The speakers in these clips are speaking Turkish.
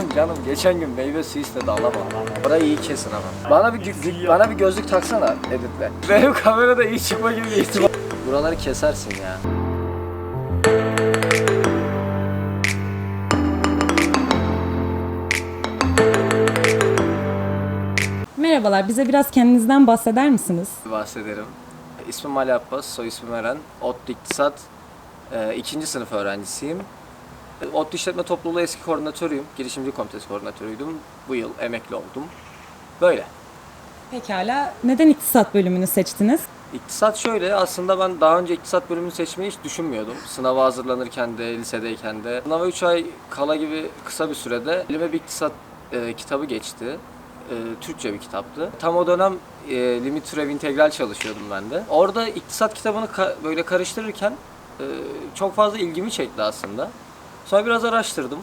Benim canım geçen gün meyve suyu istedi alamam. Burayı iyi kesin ama. Bana bir gü- bana bir gözlük taksana editle. Benim kamerada iyi çıkma gibi bir ihtimal. Buraları kesersin ya. Merhabalar, bize biraz kendinizden bahseder misiniz? bahsederim. İsmim Ali Abbas, soy ismim Eren. ODTÜ İktisat e, ikinci sınıf öğrencisiyim. ODTÜ İşletme Topluluğu eski koordinatörüyüm. Girişimci komitesi koordinatörüydüm. Bu yıl emekli oldum. Böyle. Pekala, neden iktisat bölümünü seçtiniz? İktisat şöyle, aslında ben daha önce iktisat bölümünü seçmeyi hiç düşünmüyordum. Sınava hazırlanırken de, lisedeyken de. Sınava 3 ay kala gibi kısa bir sürede elime bir iktisat e, kitabı geçti. E, Türkçe bir kitaptı. Tam o dönem e, limit türev integral çalışıyordum ben de. Orada iktisat kitabını ka- böyle karıştırırken e, çok fazla ilgimi çekti aslında. Sonra biraz araştırdım.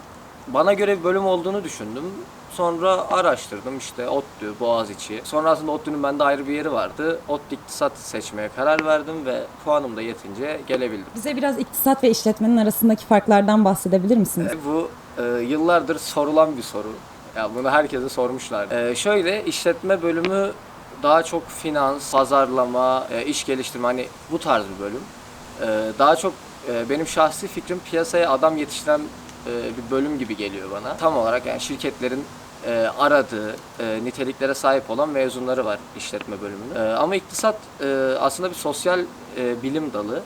Bana göre bir bölüm olduğunu düşündüm. Sonra araştırdım işte ODTÜ, Boğaziçi. Sonra aslında ODTÜ'nün bende ayrı bir yeri vardı. ODTÜ iktisat seçmeye karar verdim ve puanım da yetince gelebildim. Bize biraz iktisat ve işletmenin arasındaki farklardan bahsedebilir misiniz? E, Bu e, yıllardır sorulan bir soru. Ya bunu herkese sormuşlar. E, şöyle işletme bölümü daha çok finans, pazarlama, e, iş geliştirme hani bu tarz bir bölüm. E, daha çok benim şahsi fikrim piyasaya adam yetiştiren e, bir bölüm gibi geliyor bana. Tam olarak yani şirketlerin e, aradığı e, niteliklere sahip olan mezunları var işletme bölümünün. E, ama iktisat aslında bir sosyal bilim dalı.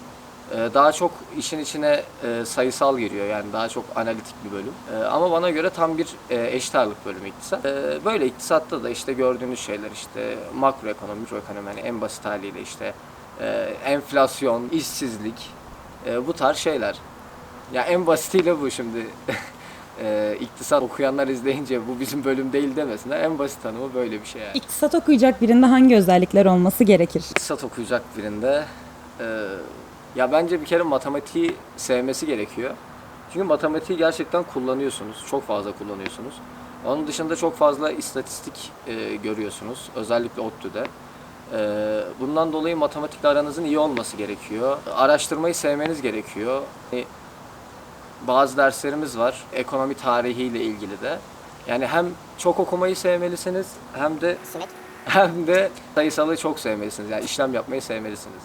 Ee, Daha çok işin içine sayısal giriyor yani daha çok analitik bir bölüm. Ee, Ama bana göre tam bir e, eşit ağırlık bölümü iktisat. Ee, Böyle iktisatta da işte gördüğünüz şeyler işte makroekonomi, mikroekonomi hani en basit haliyle işte enflasyon, işsizlik e, bu tarz şeyler. Ya en basitiyle bu şimdi. e, iktisat okuyanlar izleyince bu bizim bölüm değil demesinler. En basit tanımı böyle bir şey yani. İktisat okuyacak birinde hangi özellikler olması gerekir? İktisat okuyacak birinde e, ya bence bir kere matematiği sevmesi gerekiyor. Çünkü matematiği gerçekten kullanıyorsunuz. Çok fazla kullanıyorsunuz. Onun dışında çok fazla istatistik e, görüyorsunuz. Özellikle ODTÜ'de. E, bundan dolayı matematikle aranızın iyi olması gerekiyor. Araştırmayı sevmeniz gerekiyor. E, bazı derslerimiz var. Ekonomi tarihiyle ilgili de. Yani hem çok okumayı sevmelisiniz hem de hem de sayısalı çok sevmelisiniz. Yani işlem yapmayı sevmelisiniz.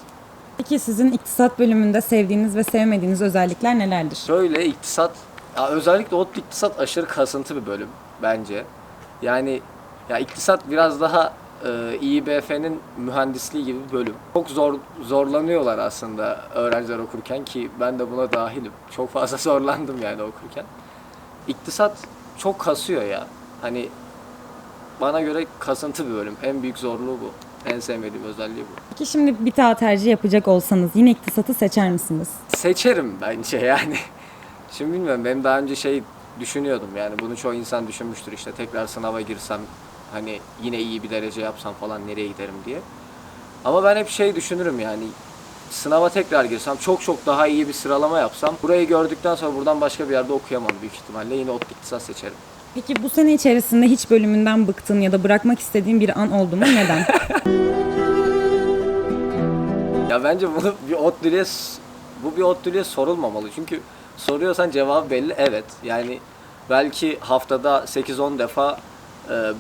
Peki sizin iktisat bölümünde sevdiğiniz ve sevmediğiniz özellikler nelerdir? Şöyle iktisat, ya özellikle ODTÜ iktisat aşırı kasıntı bir bölüm bence. Yani ya iktisat biraz daha e, İİBF'nin mühendisliği gibi bir bölüm. Çok zor zorlanıyorlar aslında öğrenciler okurken ki ben de buna dahilim. Çok fazla zorlandım yani okurken. İktisat çok kasıyor ya. Hani bana göre kasıntı bir bölüm. En büyük zorluğu bu. En sevmediğim özelliği bu. Peki şimdi bir daha tercih yapacak olsanız yine iktisatı seçer misiniz? seçerim bence yani. Şimdi bilmiyorum benim daha önce şey düşünüyordum yani bunu çoğu insan düşünmüştür işte tekrar sınava girsem hani yine iyi bir derece yapsam falan nereye giderim diye. Ama ben hep şey düşünürüm yani sınava tekrar girsem çok çok daha iyi bir sıralama yapsam burayı gördükten sonra buradan başka bir yerde okuyamam büyük ihtimalle yine ODTÜ iktisat seçerim. Peki bu sene içerisinde hiç bölümünden bıktın ya da bırakmak istediğin bir an oldu mu? Neden? Ya bence bunu bir ODTÜ'ye bu bir ODTÜ'ye sorulmamalı. Çünkü soruyorsan cevabı belli. Evet. Yani belki haftada 8-10 defa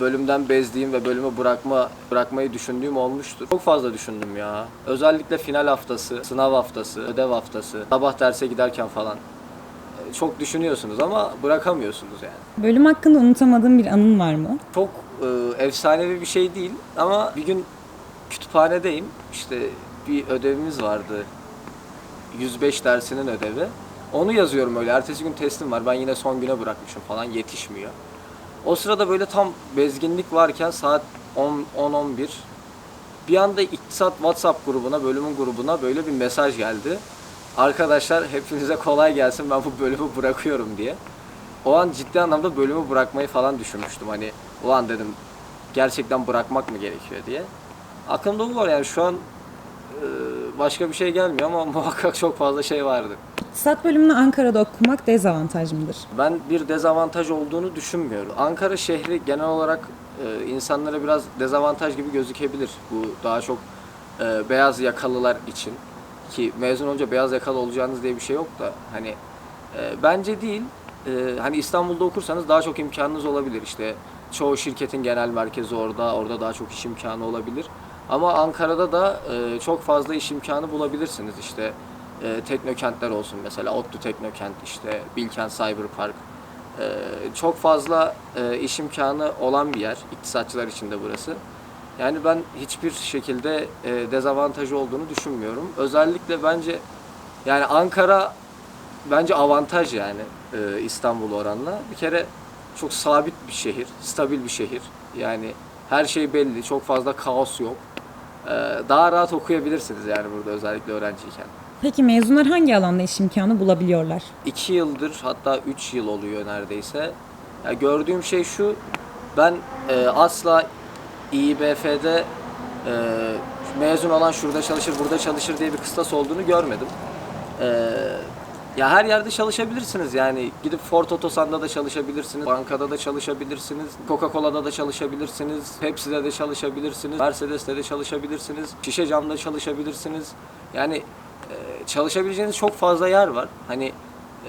bölümden bezdiğim ve bölümü bırakma bırakmayı düşündüğüm olmuştur. Çok fazla düşündüm ya. Özellikle final haftası, sınav haftası, ödev haftası, sabah derse giderken falan. E, Çok düşünüyorsunuz ama bırakamıyorsunuz yani. Bölüm hakkında unutamadığın bir anın var mı? Çok e, efsanevi bir şey değil ama bir gün kütüphanedeyim. İşte bir ödevimiz vardı. 105 dersinin ödevi. Onu yazıyorum öyle. Ertesi gün teslim var. Ben yine son güne bırakmışım falan. Yetişmiyor. O sırada böyle tam bezginlik varken saat 10-11 bir anda iktisat WhatsApp grubuna, bölümün grubuna böyle bir mesaj geldi. Arkadaşlar hepinize kolay gelsin ben bu bölümü bırakıyorum diye. O an ciddi anlamda bölümü bırakmayı falan düşünmüştüm. Hani ulan dedim gerçekten bırakmak mı gerekiyor diye. Aklımda bu var yani şu an başka bir şey gelmiyor ama muhakkak çok fazla şey vardı. İktisat bölümünü Ankara'da okumak dezavantaj mıdır? Ben bir dezavantaj olduğunu düşünmüyorum. Ankara şehri genel olarak e, insanlara biraz dezavantaj gibi gözükebilir. Bu daha çok e, beyaz yakalılar için ki mezun olunca beyaz yakalı olacağınız diye bir şey yok da hani e, bence değil. e, hani İstanbul'da okursanız daha çok imkanınız olabilir. İşte çoğu şirketin genel merkezi orada, orada daha çok iş imkanı olabilir. Ama Ankara'da da e, çok fazla iş imkanı bulabilirsiniz. İşte e, teknokentler olsun mesela, ODTÜ Teknokent, işte Bilkent Cyberpark. E, çok fazla e, iş imkanı olan bir yer, iktisatçılar için de burası. Yani ben hiçbir şekilde e, dezavantajı olduğunu düşünmüyorum. Özellikle bence yani Ankara bence avantaj yani e, İstanbul oranla. Bir kere çok sabit bir şehir, stabil bir şehir. Yani her şey belli, çok fazla kaos yok. E, daha rahat okuyabilirsiniz yani burada özellikle öğrenciyken. Peki mezunlar hangi alanda iş imkanı bulabiliyorlar? İki yıldır hatta üç yıl oluyor neredeyse. Ya gördüğüm şey şu, ben e, asla İİBF'de e, mezun olan şurada çalışır, burada çalışır diye bir kıstas olduğunu görmedim. E, ya her yerde çalışabilirsiniz yani gidip Ford Otosan'da da çalışabilirsiniz, bankada da çalışabilirsiniz, Coca-Cola'da da çalışabilirsiniz, Pepsi'de de çalışabilirsiniz, Mercedes'te de çalışabilirsiniz, şişe camda çalışabilirsiniz. Yani e, çalışabileceğiniz çok fazla yer var. Hani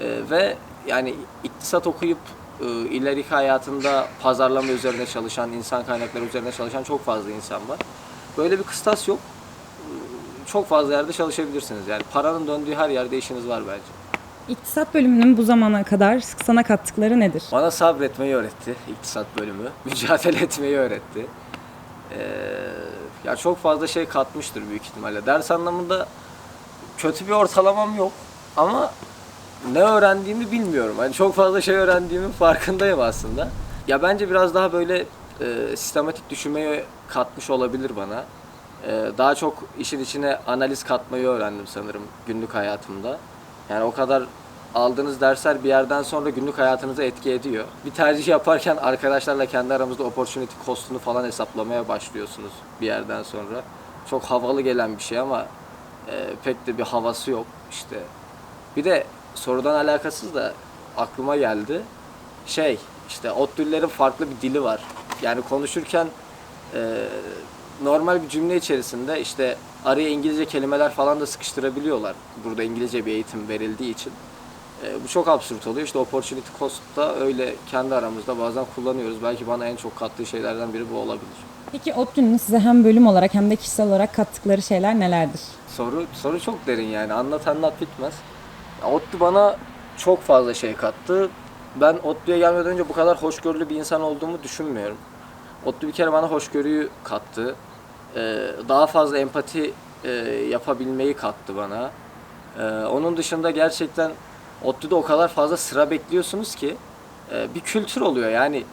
e, ve yani iktisat okuyup e, ileriki hayatında pazarlama üzerine çalışan, insan kaynakları üzerine çalışan çok fazla insan var. Böyle bir kıstas yok. E, Çok fazla yerde çalışabilirsiniz. Yani paranın döndüğü her yerde işiniz var bence. İktisat bölümünün bu zamana kadar sana kattıkları nedir? Bana sabretmeyi öğretti iktisat bölümü. Mücadele etmeyi öğretti. Ee, ya çok fazla şey katmıştır büyük ihtimalle. Ders anlamında kötü bir ortalamam yok ama ne öğrendiğimi bilmiyorum. Hani çok fazla şey öğrendiğimin farkındayım aslında. Ya bence biraz daha böyle e, sistematik düşünmeyi katmış olabilir bana. E, daha çok işin içine analiz katmayı öğrendim sanırım günlük hayatımda. Yani o kadar aldığınız dersler bir yerden sonra günlük hayatınıza etki ediyor. Bir tercih yaparken arkadaşlarla kendi aramızda opportunity cost'unu falan hesaplamaya başlıyorsunuz bir yerden sonra. Çok havalı gelen bir şey ama e, pek de bir havası yok işte. Bir de sorudan alakasız da aklıma geldi. Şey işte ODTÜ'lülerin farklı bir dili var. Yani konuşurken e, normal bir cümle içerisinde işte araya İngilizce kelimeler falan da sıkıştırabiliyorlar. Burada İngilizce bir eğitim verildiği için. E, bu çok absürt oluyor. İşte opportunity cost da öyle kendi aramızda bazen kullanıyoruz. Belki bana en çok kattığı şeylerden biri bu olabilir. Peki ODTÜ'nün size hem bölüm olarak hem de kişisel olarak kattıkları şeyler nelerdir? Soru soru çok derin yani. Anlat anlat bitmez. ODTÜ bana çok fazla şey kattı. Ben ODTÜ'ye gelmeden önce bu kadar hoşgörülü bir insan olduğumu düşünmüyorum. ODTÜ bir kere bana hoşgörüyü kattı. Ee, daha fazla empati e, yapabilmeyi kattı bana. Ee, onun dışında gerçekten ODTÜ'de o kadar fazla sıra bekliyorsunuz ki e, bir kültür oluyor. Yani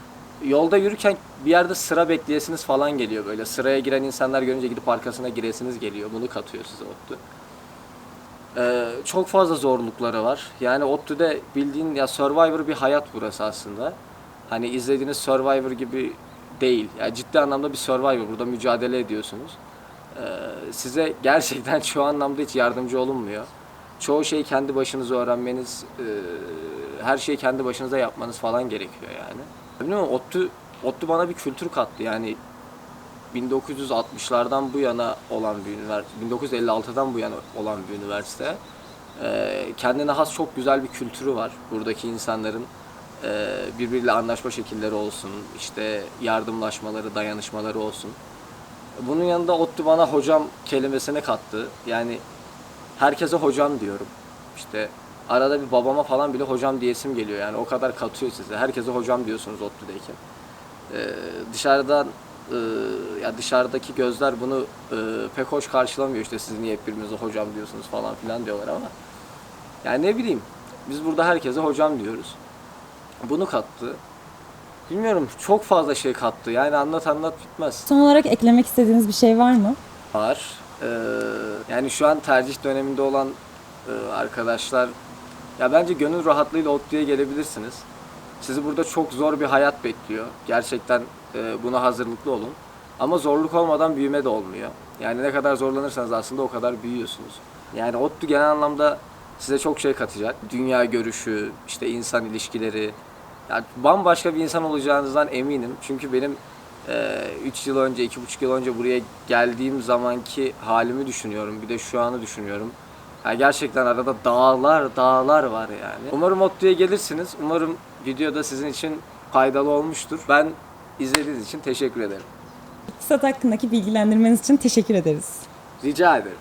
yolda yürürken bir yerde sıra bekleyesiniz falan geliyor böyle. Sıraya giren insanlar görünce gidip arkasına giresiniz geliyor. Bunu katıyor size ODTÜ. Ee, çok fazla zorlukları var. Yani ODTÜ'de bildiğin ya Survivor bir hayat burası aslında. Hani izlediğiniz Survivor gibi değil. Yani ciddi anlamda bir Survivor. Burada mücadele ediyorsunuz. Ee, size gerçekten şu anlamda hiç yardımcı olunmuyor. Çoğu şeyi kendi başınıza öğrenmeniz, e, her şeyi kendi başınıza yapmanız falan gerekiyor yani. Bilmiyorum ODTÜ, ODTÜ bana bir kültür kattı. Yani 1960'lardan bu yana olan bir üniversite, 1956'dan bu yana olan bir üniversite. Ee, kendine has çok güzel bir kültürü var. Buradaki insanların e, birbiriyle anlaşma şekilleri olsun, işte yardımlaşmaları, dayanışmaları olsun. Bunun yanında ODTÜ bana hocam kelimesini kattı. Yani herkese hocam diyorum. İşte arada bir babama falan bile hocam diyesim geliyor. Yani o kadar katıyor size. Herkese hocam diyorsunuz ODTÜ'deyken. Ee, dışarıdan e, ya dışarıdaki gözler bunu e, pek hoş karşılamıyor işte siz niye hep birbirinize hocam diyorsunuz falan filan diyorlar ama yani ne bileyim biz burada herkese hocam diyoruz. Bunu kattı. Bilmiyorum çok fazla şey kattı. Yani anlat anlat bitmez. Son olarak eklemek istediğiniz bir şey var mı? Var. Ee, yani şu an tercih döneminde olan e, arkadaşlar ya bence gönül rahatlığıyla ODTÜ'ye gelebilirsiniz. Sizi burada çok zor bir hayat bekliyor. Gerçekten e, buna hazırlıklı olun. Ama zorluk olmadan büyüme de olmuyor. Yani ne kadar zorlanırsanız aslında o kadar büyüyorsunuz. Yani ODTÜ genel anlamda size çok şey katacak. Dünya görüşü, işte insan ilişkileri. Yani bambaşka bir insan olacağınızdan eminim. Çünkü benim 3 yıl önce, 2,5 yıl önce buraya geldiğim zamanki halimi düşünüyorum. Bir de şu anı düşünüyorum. Yani gerçekten arada dağlar dağlar var yani. Umarım ODTÜ'ye gelirsiniz. Umarım videoda sizin için faydalı olmuştur. Ben izlediğiniz için teşekkür ederim. İktisat hakkındaki bilgilendirmeniz için teşekkür ederiz. Rica ederim.